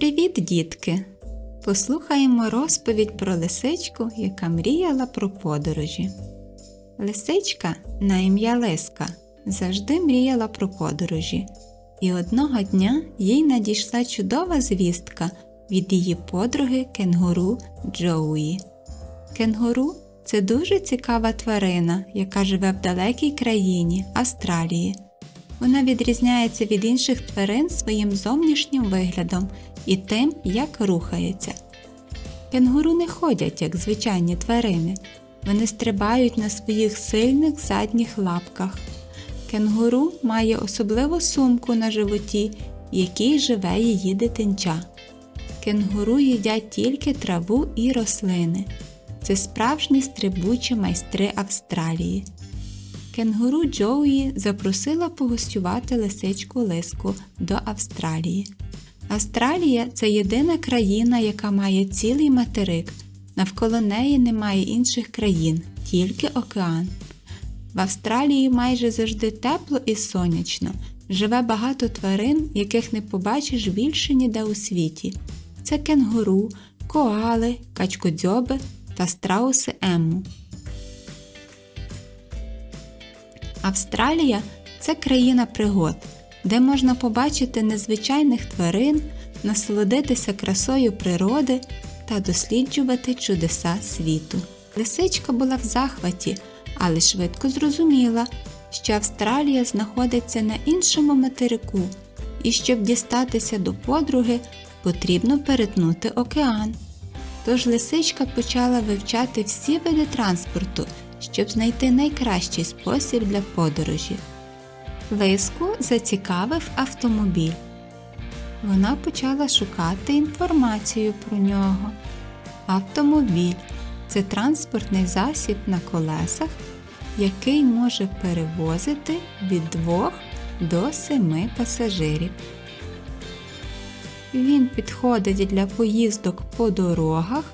Привіт, дітки! Послухаємо розповідь про лисичку, яка мріяла про подорожі. Лисичка на ім'я Лиска завжди мріяла про подорожі, і одного дня їй надійшла чудова звістка від її подруги кенгуру Джоуї. Кенгуру це дуже цікава тварина, яка живе в далекій країні Австралії. Вона відрізняється від інших тварин своїм зовнішнім виглядом і тим, як рухається. Кенгуру не ходять, як звичайні тварини. Вони стрибають на своїх сильних задніх лапках. Кенгуру має особливу сумку на животі, в якій живе її дитинча. Кенгуру їдять тільки траву і рослини. Це справжні стрибучі майстри Австралії. Кенгуру Джоуї запросила погостювати лисичку Лиску до Австралії. Австралія це єдина країна, яка має цілий материк. Навколо неї немає інших країн, тільки океан. В Австралії майже завжди тепло і сонячно. Живе багато тварин, яких не побачиш більше ніде у світі. Це кенгуру, коали, качкодзьоби та страуси Емму. Австралія це країна пригод, де можна побачити незвичайних тварин, насолодитися красою природи та досліджувати чудеса світу. Лисичка була в захваті, але швидко зрозуміла, що Австралія знаходиться на іншому материку, і щоб дістатися до подруги, потрібно перетнути океан. Тож лисичка почала вивчати всі види транспорту, щоб знайти найкращий спосіб для подорожі. Лиску зацікавив автомобіль. Вона почала шукати інформацію про нього. Автомобіль це транспортний засіб на колесах, який може перевозити від 2 до 7 пасажирів. Він підходить для поїздок по дорогах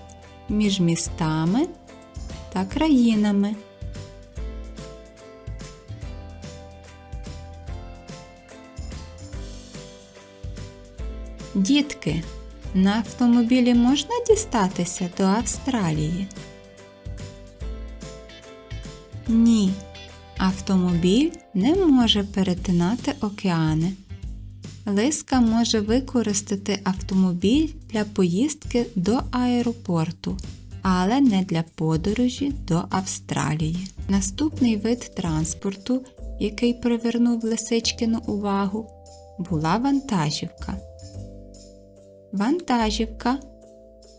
між містами та країнами. Дітки, на автомобілі можна дістатися до Австралії? Ні, автомобіль не може перетинати океани. Лиска може використати автомобіль для поїздки до аеропорту, але не для подорожі до Австралії. Наступний вид транспорту, який привернув лисичкину увагу, була вантажівка. Вантажівка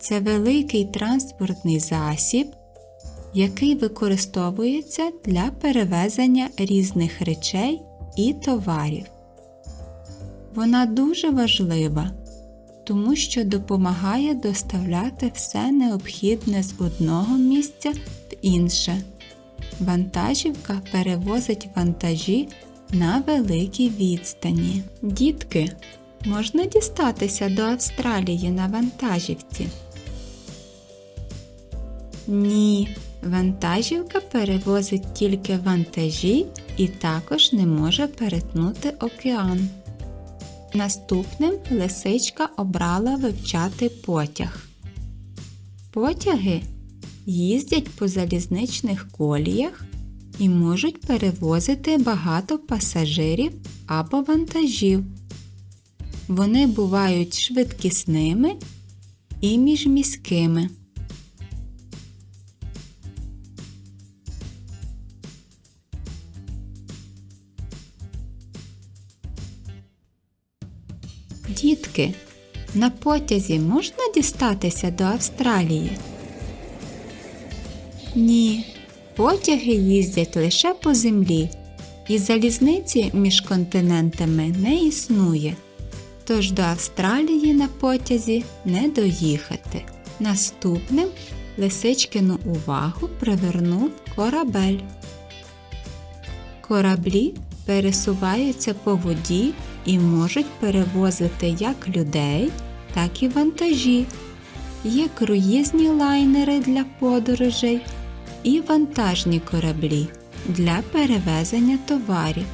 це великий транспортний засіб, який використовується для перевезення різних речей і товарів. Вона дуже важлива, тому що допомагає доставляти все необхідне з одного місця в інше. Вантажівка перевозить вантажі на великій відстані. Дітки, можна дістатися до Австралії на вантажівці? Ні, вантажівка перевозить тільки вантажі і також не може перетнути океан. Наступним лисичка обрала вивчати потяг. Потяги їздять по залізничних коліях і можуть перевозити багато пасажирів або вантажів. Вони бувають швидкісними і міжміськими. Дітки, на потязі можна дістатися до Австралії? Ні, потяги їздять лише по землі, і залізниці між континентами не існує. Тож до Австралії на потязі не доїхати. Наступним лисичкину увагу привернув корабель. Кораблі пересуваються по воді і можуть перевозити як людей, так і вантажі. Є круїзні лайнери для подорожей і вантажні кораблі для перевезення товарів.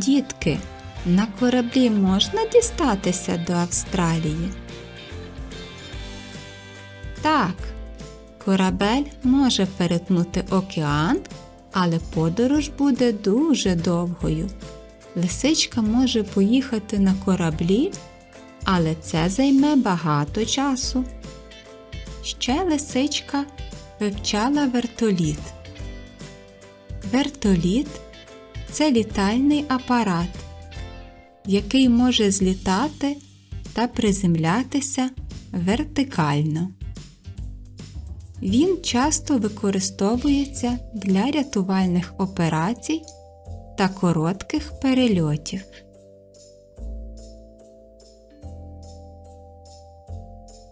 Дітки, на кораблі можна дістатися до Австралії? Так, корабель може перетнути океан, але подорож буде дуже довгою. Лисичка може поїхати на кораблі, але це займе багато часу. Ще лисичка вивчала вертоліт. Вертоліт це літальний апарат, який може злітати та приземлятися вертикально. Він часто використовується для рятувальних операцій та коротких перельотів.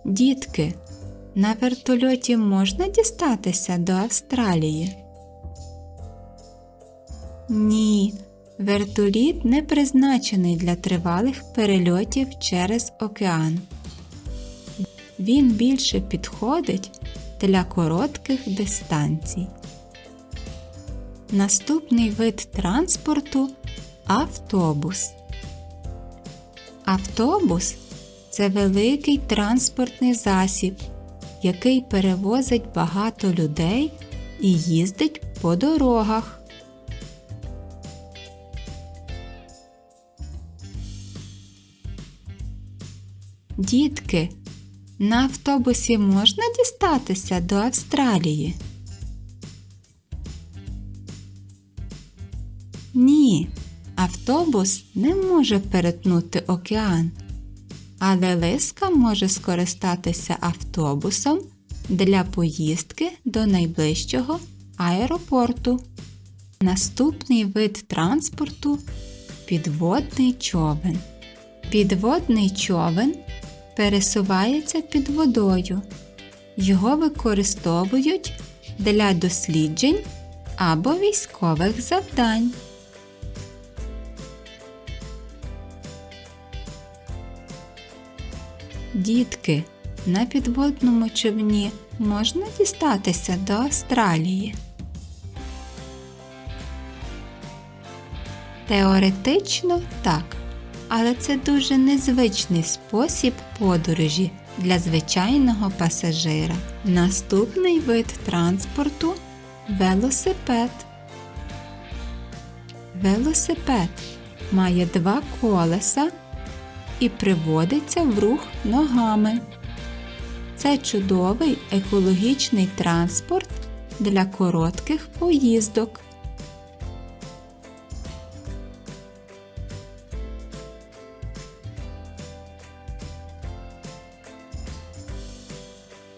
Дітки, на вертольоті можна дістатися до Австралії? Ні, вертоліт не призначений для тривалих перельотів через океан. Він більше підходить для коротких дистанцій. Наступний вид транспорту автобус. Автобус це великий транспортний засіб, який перевозить багато людей і їздить по дорогах. Дітки, на автобусі можна дістатися до Австралії? Ні, автобус не може перетнути океан, але лиска може скористатися автобусом для поїздки до найближчого аеропорту. Наступний вид транспорту підводний човен. Підводний човен пересувається під водою. Його використовують для досліджень або військових завдань. Дітки, на підводному човні можна дістатися до Австралії. Теоретично так, але це дуже незвичний спосіб подорожі для звичайного пасажира. Наступний вид транспорту велосипед. Велосипед має два колеса і приводиться в рух ногами. Це чудовий екологічний транспорт для коротких поїздок.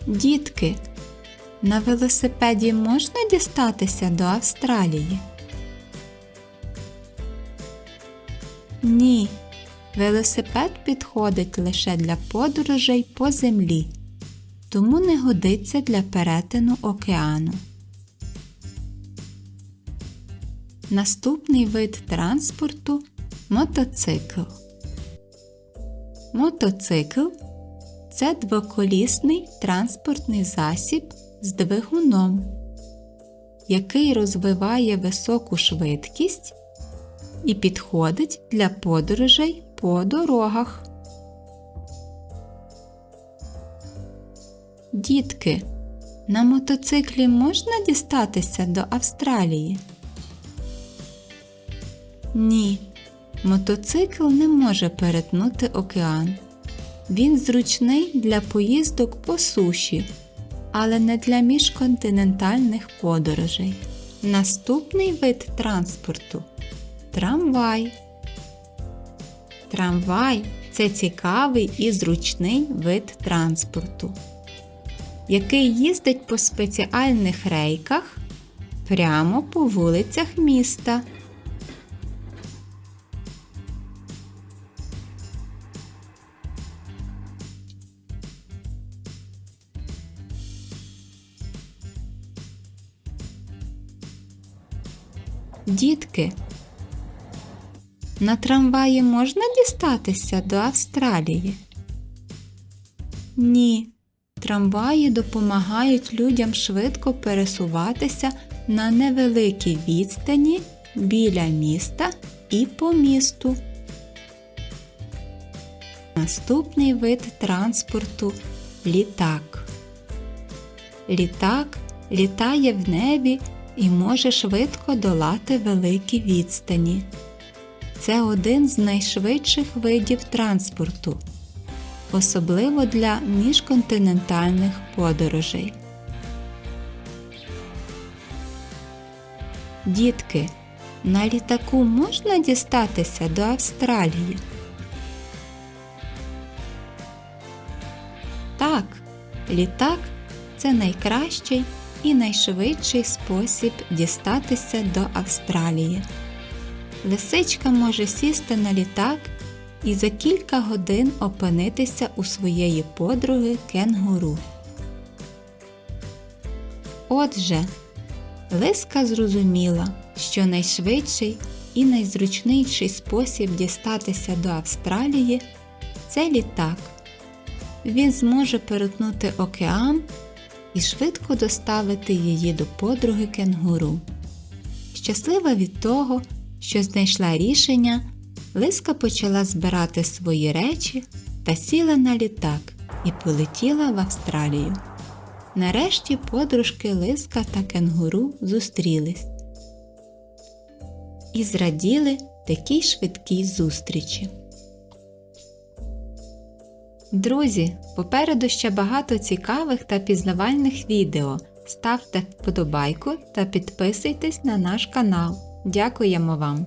Дітки, на велосипеді можна дістатися до Австралії? Ні. Велосипед підходить лише для подорожей по землі, тому не годиться для перетину океану. Наступний вид транспорту мотоцикл. Мотоцикл це двоколісний транспортний засіб з двигуном, який розвиває високу швидкість і підходить для подорожей по дорогах. Дітки, на мотоциклі можна дістатися до Австралії? Ні, мотоцикл не може перетнути океан. Він зручний для поїздок по суші, але не для міжконтинентальних подорожей. Наступний вид транспорту трамвай. Трамвай це цікавий і зручний вид транспорту, який їздить по спеціальних рейках прямо по вулицях міста. Дітки, на трамваї можна дістатися до Австралії? Ні. Трамваї допомагають людям швидко пересуватися на невеликій відстані біля міста і по місту. Наступний вид транспорту літак. Літак літає в небі і може швидко долати великі відстані. Це один з найшвидших видів транспорту, особливо для міжконтинентальних подорожей. Дітки, на літаку можна дістатися до Австралії? Так, літак це найкращий і найшвидший спосіб дістатися до Австралії. Лисичка може сісти на літак і за кілька годин опинитися у своєї подруги кенгуру. Отже, Лиска зрозуміла, що найшвидший і найзручніший спосіб дістатися до Австралії це літак. Він зможе перетнути океан і швидко доставити її до подруги кенгуру. Щаслива від того, що знайшла рішення, Лиска почала збирати свої речі та сіла на літак і полетіла в Австралію. Нарешті подружки Лиска та кенгуру зустрілись і зраділи такій швидкій зустрічі. Друзі, попереду ще багато цікавих та пізнавальних відео. Ставте вподобайку та підписуйтесь на наш канал. Дякуємо вам!